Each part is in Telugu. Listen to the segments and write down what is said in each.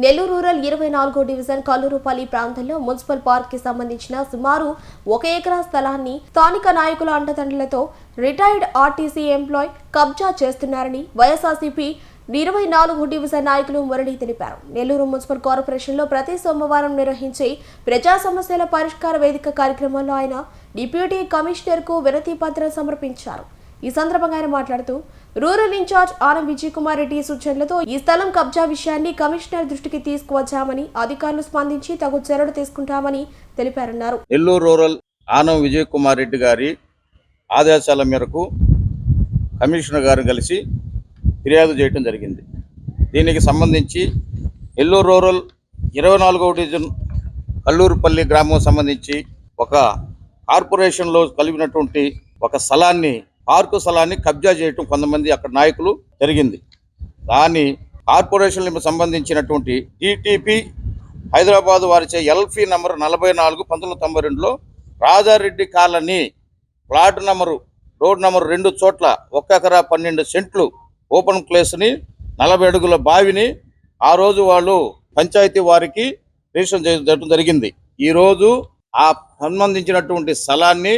నెల్లూరు రూరల్ ఇరవై నాలుగో డివిజన్ కల్లూరుపల్లి ప్రాంతంలో మున్సిపల్ పార్క్కి సంబంధించిన సుమారు ఒక ఎకరా స్థలాన్ని స్థానిక నాయకుల అండదండలతో రిటైర్డ్ ఆర్టీసీ ఎంప్లాయ్ కబ్జా చేస్తున్నారని వైఎస్ఆర్సీపీ ఇరవై నాలుగు డివిజన్ నాయకులు మురళి తెలిపారు. నెల్లూరు మున్సిపల్ కార్పొరేషన్లో ప్రతి సోమవారం నిర్వహించే ప్రజా సమస్యల పరిష్కార వేదిక కార్యక్రమంలో ఆయన డిప్యూటీ కమిషనర్కు వినతి పత్రం సమర్పించారు. ఈ సందర్భంగా ఆయన మాట్లాడుతూ rural in charge Anam Vijay Kumar Reddy సూచనలతో ఈ స్థలం కబ్జా విషయాన్ని కమిషనర్ దృష్టికి తీసుకువచ్చామని అధికారులు స్పందించి తగు చర్యలు తీసుకుంటామని తెలిపారన్నారు. నెల్లూరు రూరల్ ఆనం విజయ్ కుమార్ రెడ్డి గారి ఆదేశాల మేరకు కమిషనర్ గారు కలిసి ఫిర్యాదు చేయడం జరిగింది. దీనికి సంబంధించి ఎల్లూరు రూరల్ ఇరవై నాలుగవ డివిజన్ కల్లూరుపల్లి గ్రామం సంబంధించి ఒక కార్పొరేషన్లో కలిపినటువంటి ఒక స్థలాన్ని పార్కు స్థలాన్ని కబ్జా చేయటం కొంతమంది అక్కడ నాయకులు జరిగింది. దాన్ని కార్పొరేషన్లకు సంబంధించినటువంటి టీటీపీ హైదరాబాద్ వారిచే ఎల్ఫీ నంబర్ నలభై నాలుగు పంతొమ్మిది తొంభై రెండులో Rajareddy colony plot number road number రెండు చోట్ల ఒక్క ఎకరా పన్నెండు సెంట్లు ఓపెన్ ప్లేస్ని నలభై అడుగుల బావిని ఆ రోజు వాళ్ళు పంచాయతీ వారికి రిజిస్టర్ చేయడం జరిగింది ఈరోజు ఆ సంబంధించినటువంటి స్థలాన్ని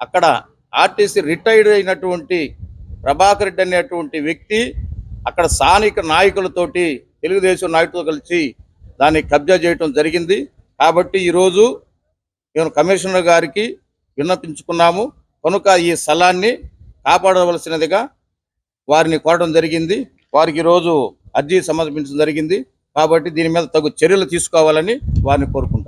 అక్కడ ఆర్టీసీ రిటైర్డ్ అయినటువంటి ప్రభాకర్ రెడ్డి అనేటువంటి వ్యక్తి అక్కడ స్థానిక నాయకులతోటి తెలుగుదేశం నాయకులతో కలిసి దాన్ని కబ్జా చేయటం జరిగింది. కాబట్టి ఈరోజు మేము కమిషనర్ గారికి విన్నపించుకున్నాము. కనుక ఈ స్థలాన్ని కాపాడవలసినదిగా వారిని కోరడం జరిగింది. వారికి ఈరోజు అర్జీ సమర్పించడం జరిగింది. కాబట్టి దీని మీద తగు చర్యలు తీసుకోవాలని వారిని కోరుకుంటున్నాను.